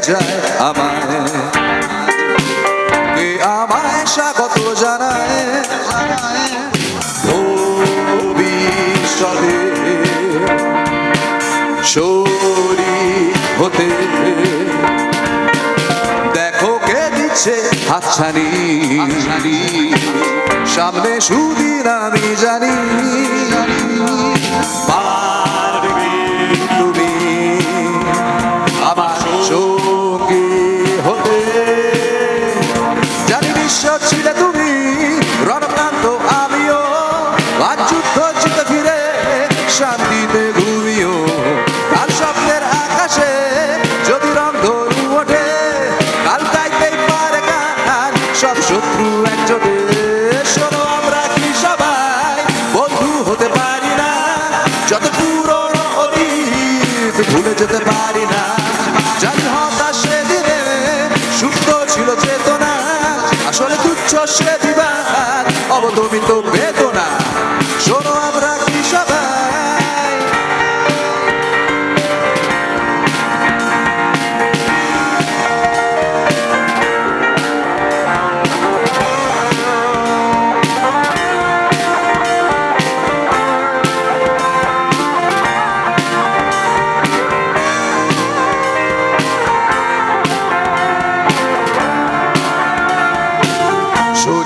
যায় আমায়। কে আমায় স্বাগত জানায়? হতে। দেখো কে দিচ্ছে হাতছানি। সামনে সুদিন আমি জানি। পারবে বিশ্ব ছিলে তুমি, রণক্রান্ত আমিও। আজ যুদ্ধ জিতে ফিরে শান্তিতে ঘুমিও। কাল স্বপ্নের আকাশে যদি রং ধরু ওঠে, কাল গাইতেই পারে গান সব শত্রু একজোটে। শোনো আমরা কি সবাই বন্ধু হতে পারি না? যত পুরনো অতীত, ভুলে যেতে পারি সে বিবাদ অবদমিত বেদনা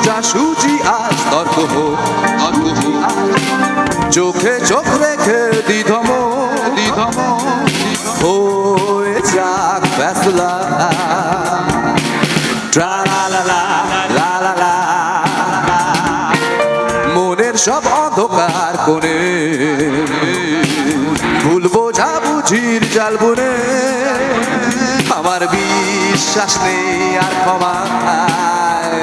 সোজা সুজি আজ তর্ক হোক তর্ক হোক। চোখে চোখ রেখে দিধম দিধম হয়ে যাক ফেসলা ট্রা লা লা লা। মনের সব অন্ধকার কোণে। ভুল বোঝা বুঝির জাল বুনে। আমার বিশ্বাস নেই আর ক্ষমায়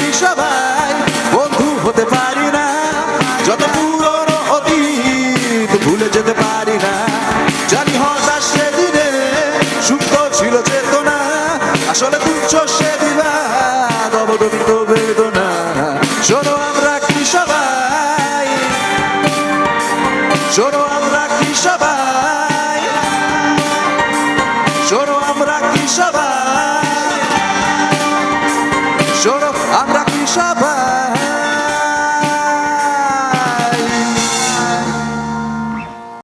অবদমিত বেদনা। শোনো আমরা কি সবাই? শোনো আমরা কি সবাই?